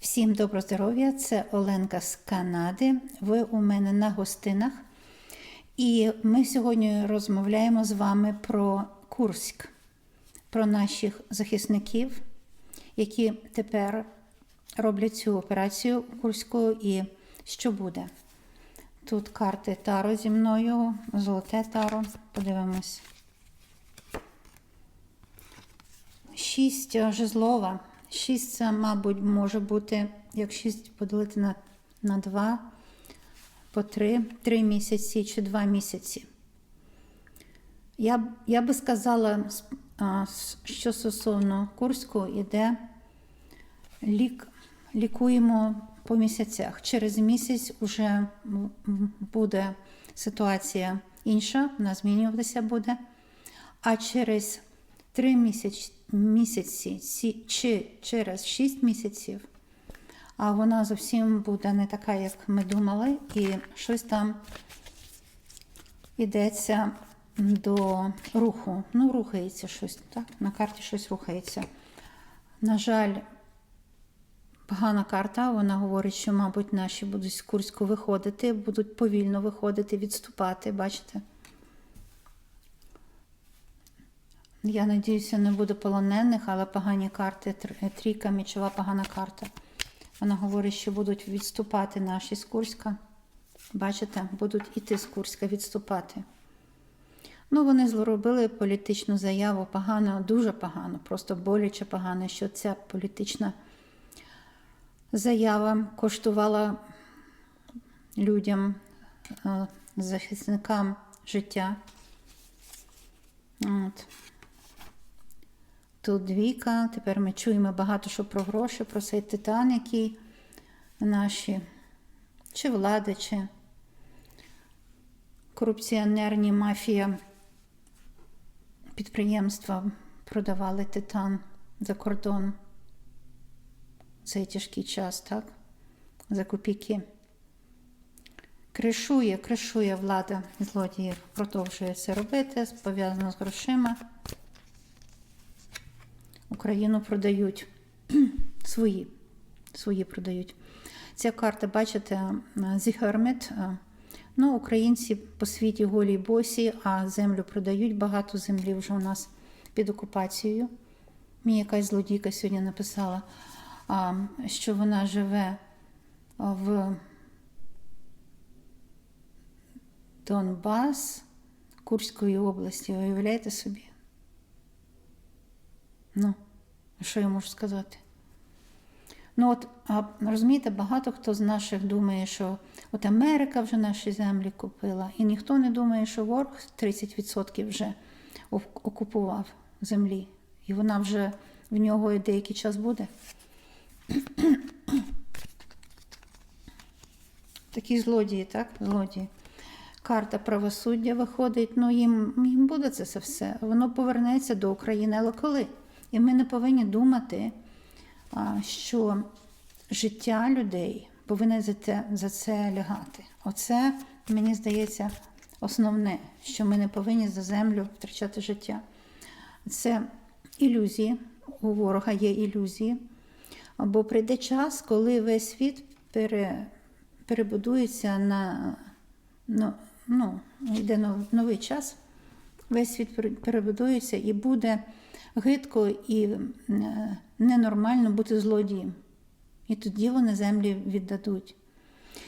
Всім доброго здоров'я! Це Оленка з Канади. Ви у мене на гостинах. І ми сьогодні розмовляємо з вами про Курськ, про наших захисників, які тепер роблять цю операцію Курську і що буде. Тут карти Таро зі мною, золоте таро. Подивимось. Шість е, жезлова. Шість це, мабуть, може бути, як шість поділити на, на два, по три, три місяці чи два місяці. Я, я би сказала, що стосовно Курську, іде лік, лікуємо по місяцях. Через місяць вже буде ситуація інша, вона змінюватися буде. А через три місяці, місяці ці- чи через шість місяців, а вона зовсім буде не така, як ми думали, і щось там йдеться до руху. Ну, рухається щось, так? На карті щось рухається. На жаль, погана карта, вона говорить, що, мабуть, наші будуть з Курську виходити, будуть повільно виходити, відступати, бачите? Я надіюся, не буде полонених, але погані карти, трійка, мічова погана карта. Вона говорить, що будуть відступати наші з Курська. Бачите, будуть іти з Курська відступати. Ну, вони зробили політичну заяву погано, дуже погано, просто боляче погано, що ця політична заява коштувала людям, е, захисникам життя. От. Тут двійка. Тепер ми чуємо багато що про гроші, про цей титан, який наші чи влади, чи корупціонерні мафія підприємства продавали титан за кордон. Цей тяжкий час, так? За копійки. Кришує, кришує влада злодіїв, продовжує це робити, пов'язано з грошима. Україну продають свої. Свої продають. Ця карта, бачите, The Hermit. е, Ну, українці по світі голі й босі, а землю продають. Багато землі вже у нас під окупацією. Мені якась злодійка сьогодні написала, що вона живе в Донбас Курської області. Уявляєте собі? Ну, що я можу сказати? Ну, от, розумієте, багато хто з наших думає, що от Америка вже наші землі купила, і ніхто не думає, що ворог 30% вже окупував землі. І вона вже в нього і деякий час буде. Такі злодії, так? Злодії. Карта правосуддя виходить, ну їм, їм буде це все. Воно повернеться до України, але коли? І ми не повинні думати, що життя людей повинне за це, за це лягати. Оце, мені здається, основне, що ми не повинні за землю втрачати життя. Це ілюзії, у ворога є ілюзії. Бо прийде час, коли весь світ пере, перебудується на ну, ну, йде новий час, весь світ перебудується і буде гидко і е, ненормально бути злодієм. І тоді вони землі віддадуть.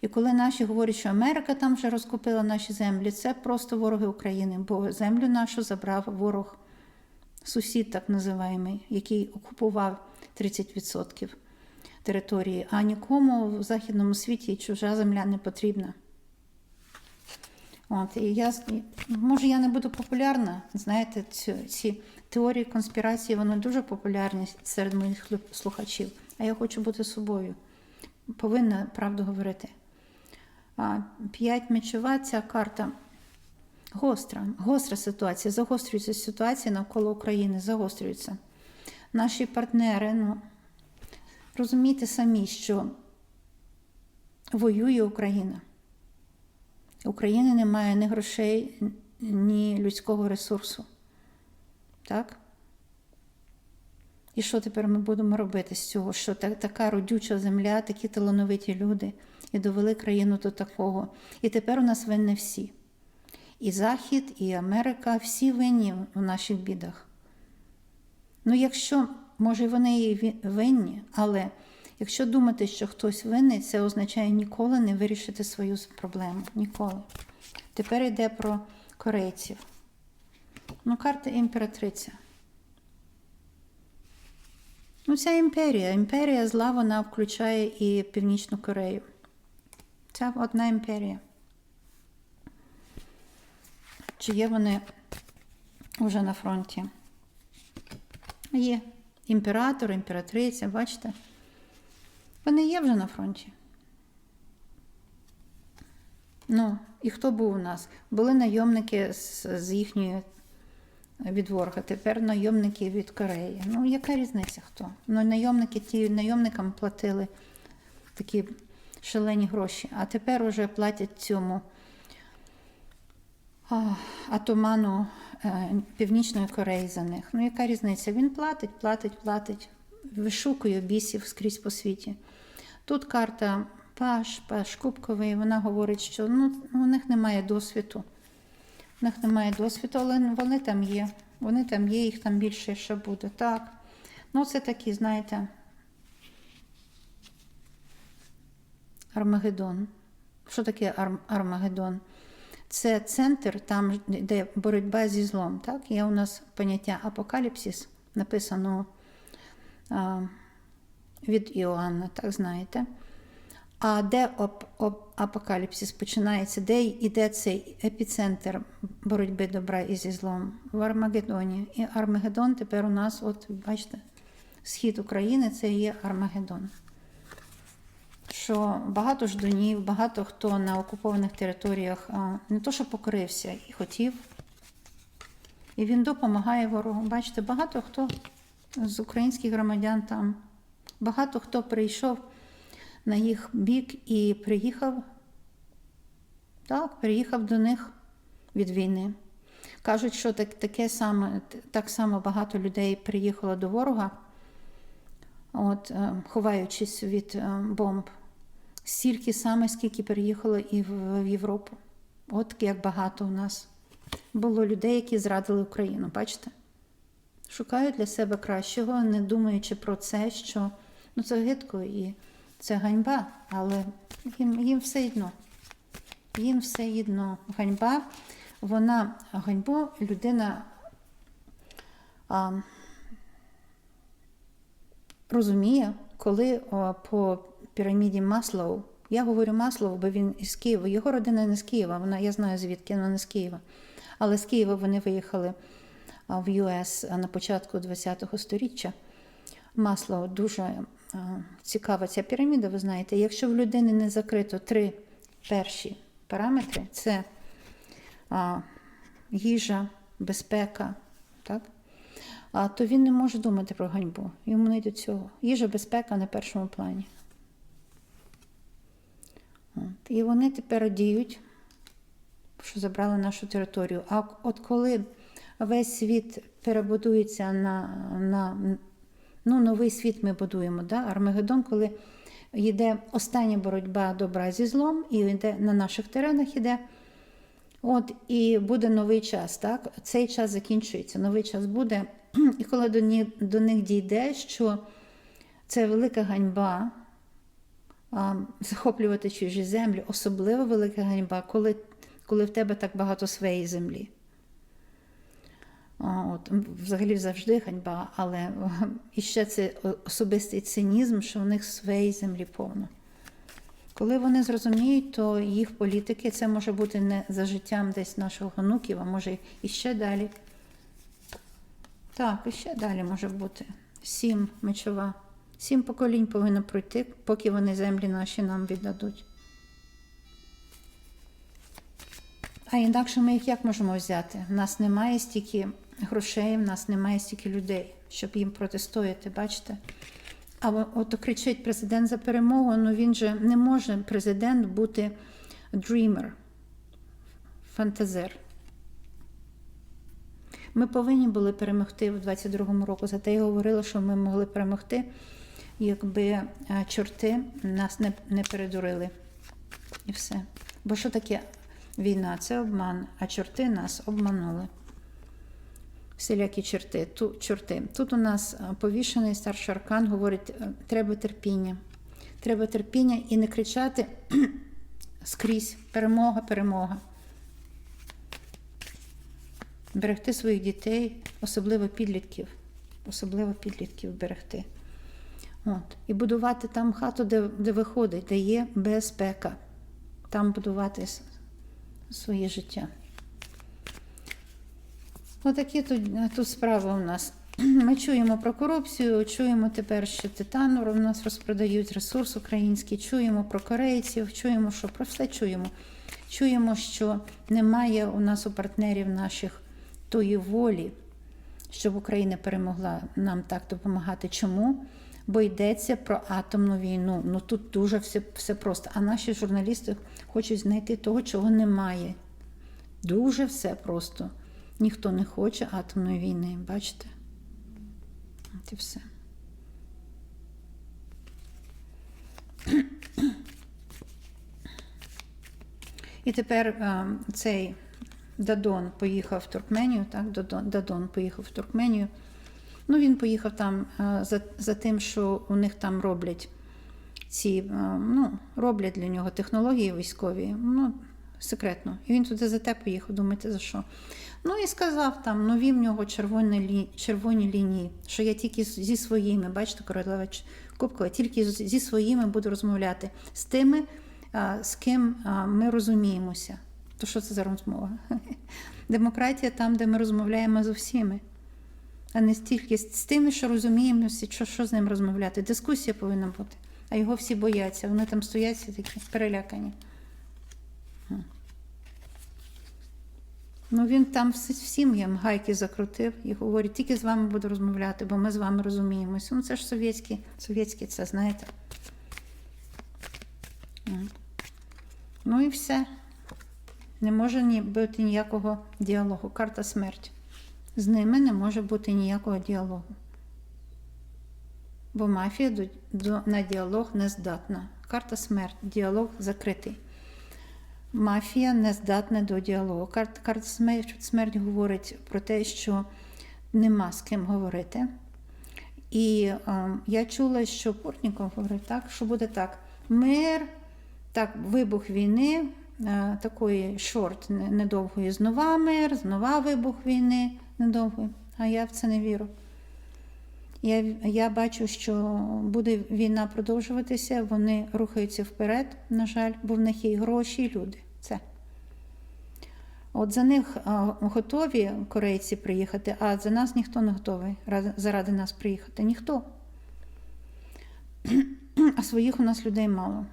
І коли наші говорять, що Америка там вже розкупила наші землі, це просто вороги України, бо землю нашу забрав ворог, сусід так називаємий, який окупував 30% території, а нікому в західному світі чужа земля не потрібна. От, і я, може, я не буду популярна. Знаєте, ці, ці теорії конспірації вони дуже популярні серед моїх слухачів. А я хочу бути собою. Повинна правду говорити. П'ять мечова ця карта гостра, гостра ситуація. Загострюється ситуація навколо України, загострюється. Наші партнери, ну, розумієте самі, що воює Україна. України немає ні грошей, ні людського ресурсу. Так? І що тепер ми будемо робити з цього? Що та- така родюча земля, такі талановиті люди, і довели країну до такого. І тепер у нас винні всі. І Захід, і Америка, всі винні в наших бідах. Ну, якщо, може, вони і винні, але якщо думати, що хтось винний, це означає ніколи не вирішити свою проблему. Ніколи. Тепер йде про корейців. Ну, карта імператриця. Ну, ця імперія. Імперія зла, вона включає і Північну Корею. Це одна імперія. Чи є вони вже на фронті? Є. Імператор, імператриця, бачите? Вони є вже на фронті. Ну, і хто був у нас? Були найомники з, з їхньої від ворога, тепер найомники від Кореї. Ну, яка різниця хто? Ну, найомники ті найомникам платили такі шалені гроші, а тепер уже платять цьому атоману е, Північної Кореї за них. Ну, яка різниця? Він платить, платить, платить, вишукує бісів скрізь по світі. Тут карта Паш, Паш Кубковий, вона говорить, що ну, у них немає досвіду. У них немає досвіду, але вони там є. Вони там є, їх там більше ще буде. Так. Ну, це такі, знаєте. Армагеддон. Що таке Ар- Армагеддон? Це центр, там, де боротьба зі злом. Так? Є у нас поняття апокаліпсис, написано а, від Іоанна, так знаєте. А де оп- оп- апокаліпсис починається? Де йде цей епіцентр боротьби добра і зі злом? В Армагеддоні. І Армагеддон тепер у нас, от бачите, схід України це є Армагеддон. Що багато ждунів, багато хто на окупованих територіях не то, що покорився і хотів. І він допомагає ворогу. Бачите, багато хто з українських громадян там, багато хто прийшов на їх бік і приїхав, так, приїхав до них від війни. Кажуть, що так, таке саме, так само багато людей приїхало до ворога, от, е, ховаючись від е, бомб. Стільки саме, скільки переїхало і в, в Європу. От як багато у нас було людей, які зрадили Україну. Бачите? Шукають для себе кращого, не думаючи про це, що ну, це гидко і це ганьба, але їм, їм все одно. Їм все одно. Ганьба, вона ганьбу людина а, розуміє, коли о, по піраміді Маслоу, я говорю Маслоу, бо він із Києва, його родина не з Києва, вона, я знаю звідки вона не з Києва. Але з Києва вони виїхали а, в ЮС на початку ХХ століття. Масло дуже а, цікава ця піраміда, ви знаєте. Якщо в людини не закрито три перші параметри, це а, їжа, безпека, так? А, то він не може думати про ганьбу. Йому не до цього. Їжа, безпека на першому плані. От. І вони тепер діють, що забрали нашу територію. А от коли весь світ перебудується на, на ну, новий світ ми будуємо, да? Армагеддон, коли йде остання боротьба добра зі злом, і йде на наших теренах іде. От, і буде новий час, так? Цей час закінчується, новий час буде. І коли до, ні, до них дійде, що це велика ганьба а, захоплювати чужі землі, особливо велика ганьба, коли, коли в тебе так багато своєї землі. От, взагалі завжди ганьба, але і ще це особистий цинізм, що у них своєї землі повно. Коли вони зрозуміють, то їх політики це може бути не за життям десь наших онуків, а може і ще далі. Так, і ще далі може бути. Сім мечова. Сім поколінь повинно пройти, поки вони землі наші нам віддадуть. А інакше ми їх як можемо взяти? У нас немає стільки грошей, в нас немає стільки людей, щоб їм протистояти, бачите? А от кричить президент за перемогу, ну він же не може президент бути dreamer, фантазер. Ми повинні були перемогти в 22-му року. Зате я говорила, що ми могли перемогти, якби е, чорти нас не, не передурили. І все. Бо що таке війна? Це обман, а чорти нас обманули. Всілякі чорти. Ту, чорти. Тут у нас е, повішений старший аркан говорить, е, треба терпіння. Треба терпіння і не кричати скрізь. Перемога, перемога. Берегти своїх дітей, особливо підлітків. Особливо підлітків берегти. От. І будувати там хату, де, де виходить, де є безпека. Там будувати своє життя. Отакі тут, тут справи у нас. Ми чуємо про корупцію, чуємо тепер, що титану у нас розпродають ресурс український, чуємо про корейців, чуємо, що про все чуємо. Чуємо, що немає у нас у партнерів наших тої волі, щоб Україна перемогла нам так допомагати. Чому? Бо йдеться про атомну війну. Ну тут дуже все, все просто. А наші журналісти хочуть знайти того, чого немає. Дуже все просто. Ніхто не хоче атомної війни, бачите? От і все. І тепер е, цей Дадон поїхав в Туркменію, так? Дадон, Дадон поїхав в Туркменію. Ну, він поїхав там е, за, за тим, що у них там роблять ці, е, ну, роблять для нього технології військові, ну, секретно. І він туди за те поїхав, думаєте, за що? Ну і сказав там, нові в нього червоні, червоні лінії, що я тільки зі своїми, бачите, королева Кубкова, тільки зі своїми буду розмовляти, з тими, з ким ми розуміємося. То що це за розмова? Демократія там, де ми розмовляємо з усіми, а не стільки з тими, що розуміємося, що, що з ним розмовляти. Дискусія повинна бути. А його всі бояться. Вони там стоять всі такі перелякані. Ну він там всі- всім їм гайки закрутив і говорить, тільки з вами буду розмовляти, бо ми з вами розуміємося. Ну це ж совєтські, совєтські це знаєте. Ну і все. Не може бути ніякого діалогу. Карта смерть. З ними не може бути ніякого діалогу. Бо мафія до, до, на діалог не здатна. Карта смерть, діалог закритий. Мафія не здатна до діалогу. Карта, карта смерть, говорить про те, що нема з ким говорити. І е, я чула, що Портніков говорив так, що буде так: мир, так, вибух війни, е, такої шорт недовгої, знова мир, знова вибух війни недовгої. А я в це не вірю. Я, я бачу, що буде війна продовжуватися, вони рухаються вперед, на жаль, бо в них є і гроші, і люди. Це. От за них готові корейці приїхати, а за нас ніхто не готовий заради нас приїхати. Ніхто. А своїх у нас людей мало.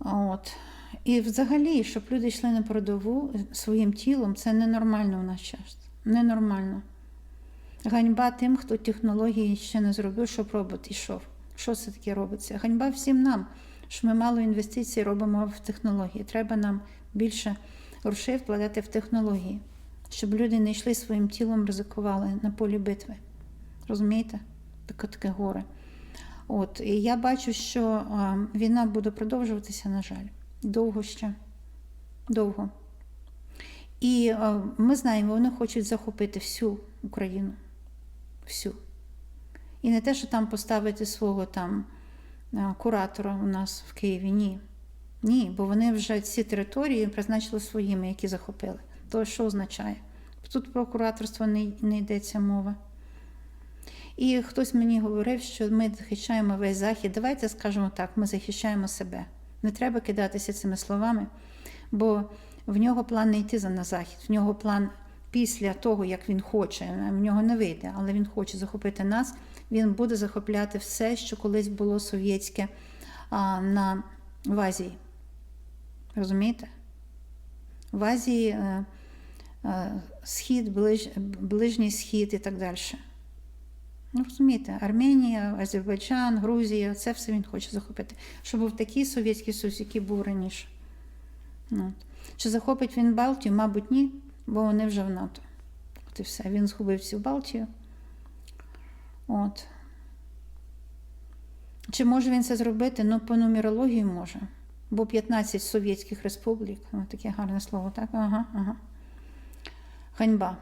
От. І взагалі, щоб люди йшли на передову своїм тілом, це ненормально у наш час. Ненормально. Ганьба тим, хто технології ще не зробив, щоб робот йшов. Що це таке робиться? Ганьба всім нам, що ми мало інвестицій робимо в технології. Треба нам більше грошей вкладати в технології, щоб люди не йшли своїм тілом, ризикували на полі битви. Розумієте? Таке таке горе. От, і я бачу, що а, війна буде продовжуватися, на жаль, довго ще. Довго. І а, ми знаємо, вони хочуть захопити всю Україну. Всю. І не те, що там поставити свого там куратора у нас в Києві. Ні. Ні, бо вони вже ці території призначили своїми, які захопили. То що означає? Тут про кураторство не, не йдеться мова. І хтось мені говорив, що ми захищаємо весь захід. Давайте скажемо так: ми захищаємо себе. Не треба кидатися цими словами, бо в нього план не йти на захід, в нього план після того, як він хоче, в нього не вийде, але він хоче захопити нас. Він буде захопляти все, що колись було совєтське а, на в Азії. Розумієте? В Азії е, е, схід, ближ, ближній схід і так далі. Ну, розумієте, Арменія, Азербайджан, Грузія, це все він хоче захопити. Щоб був такий Совєтський Союз, який був раніше. Ну. Чи захопить він Балтію? Мабуть, ні. бо вони вже в НАТО. От і все. Він згубив всю Балтію. От. Чи може він це зробити? Ну, по нумерології може. Бо 15 совєтських республік, О, таке гарне слово, так? Ага, ага. Ганьба.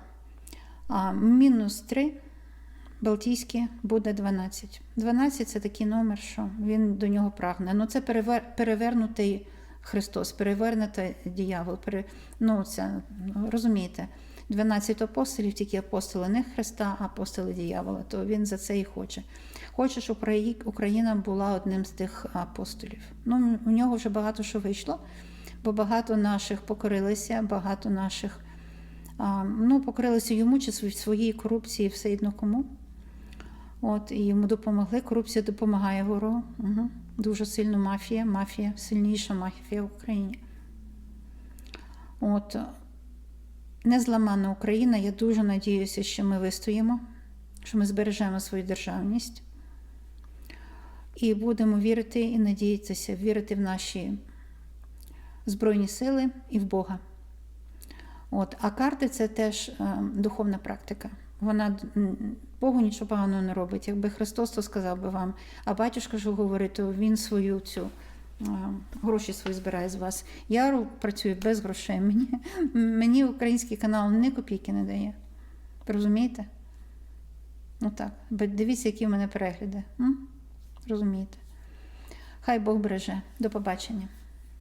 А, мінус 3, Балтійські буде 12. 12 це такий номер, що він до нього прагне. Ну, це перевер... перевернутий Христос, перевернутий диявол. Пере... Ну, це, ну, розумієте, 12 апостолів, тільки апостоли не Христа, а апостоли диявола, то він за це і хоче. Хоче, щоб Україна була одним з тих апостолів. Ну, у нього вже багато що вийшло, бо багато наших покорилися, багато наших ну, покорилися йому чи свої- своїй корупції, все одно кому. От, і йому допомогли. Корупція допомагає ворогу. Угу. Дуже сильно мафія, мафія, сильніша мафія в Україні. От, незламанна Україна. Я дуже надіюся, що ми вистоїмо, що ми збережемо свою державність. І будемо вірити і надіятися, вірити в наші Збройні сили і в Бога. От, а карти це теж е, духовна практика. Вона Богу нічого поганого не робить. Якби Христос то сказав би вам, а батюшка ж говорить, то він свою цю гроші свої збирає з вас. Я працюю без грошей. Мені, мені український канал ні копійки не дає. Розумієте? Ну так. Дивіться, які в мене перегляди. М? Розумієте? Хай Бог береже. До побачення.